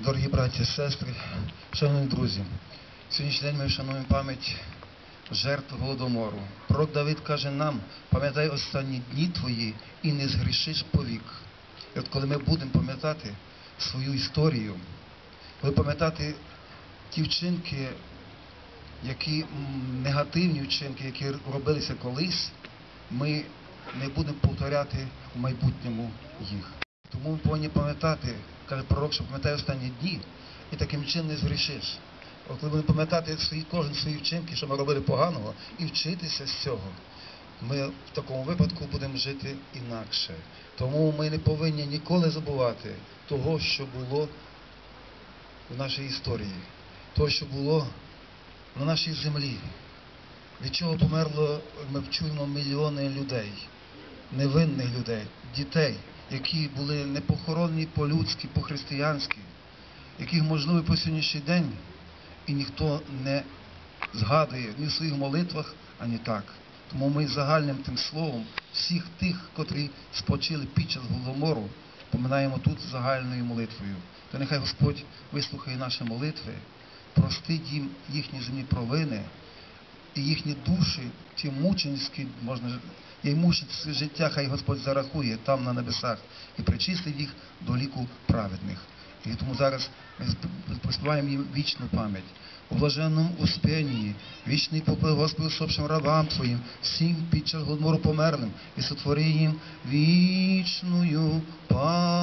Дорогі браті сестри, шановні друзі, сьогоднішній день ми вшануємо пам'ять жертв Голодомору. Пророк Давид каже нам, пам'ятай останні дні твої і не згрішиш повік. І от коли ми будемо пам'ятати свою історію, коли пам'ятати ті вчинки, які негативні вчинки, які робилися колись, ми не будемо повторяти в майбутньому їх. Тому ми повинні пам'ятати, каже пророк, що пам'ятай останні дні, і таким чином не згрішиш. От коли будемо пам'ятати свої, кожен свої вчинки, що ми робили поганого, і вчитися з цього, ми в такому випадку будемо жити інакше. Тому ми не повинні ніколи забувати того, що було в нашій історії, того, що було на нашій землі, від чого померло, ми чуємо, мільйони людей, невинних людей, дітей, які були не похоронені по-людськи, по-християнськи, яких, можливо, по сьогоднішній день і ніхто не згадує ні в своїх молитвах, ані так. Тому ми загальним тим словом всіх тих, котрі спочили під час голодомору, поминаємо тут загальною молитвою. То нехай Господь вислухає наші молитви, простить їм їхні земні провини і їхні душі, ті мученські, можна і мучиться життя, хай Господь зарахує там на небесах і причистить їх до ліку праведних. І тому зараз ми проспіваємо їм вічну пам'ять. У блаженному успінні, вічний попил Господи усопшим рабам Твоїм, всім під час голодомору померлим, і сотвори їм вічную пам'ять.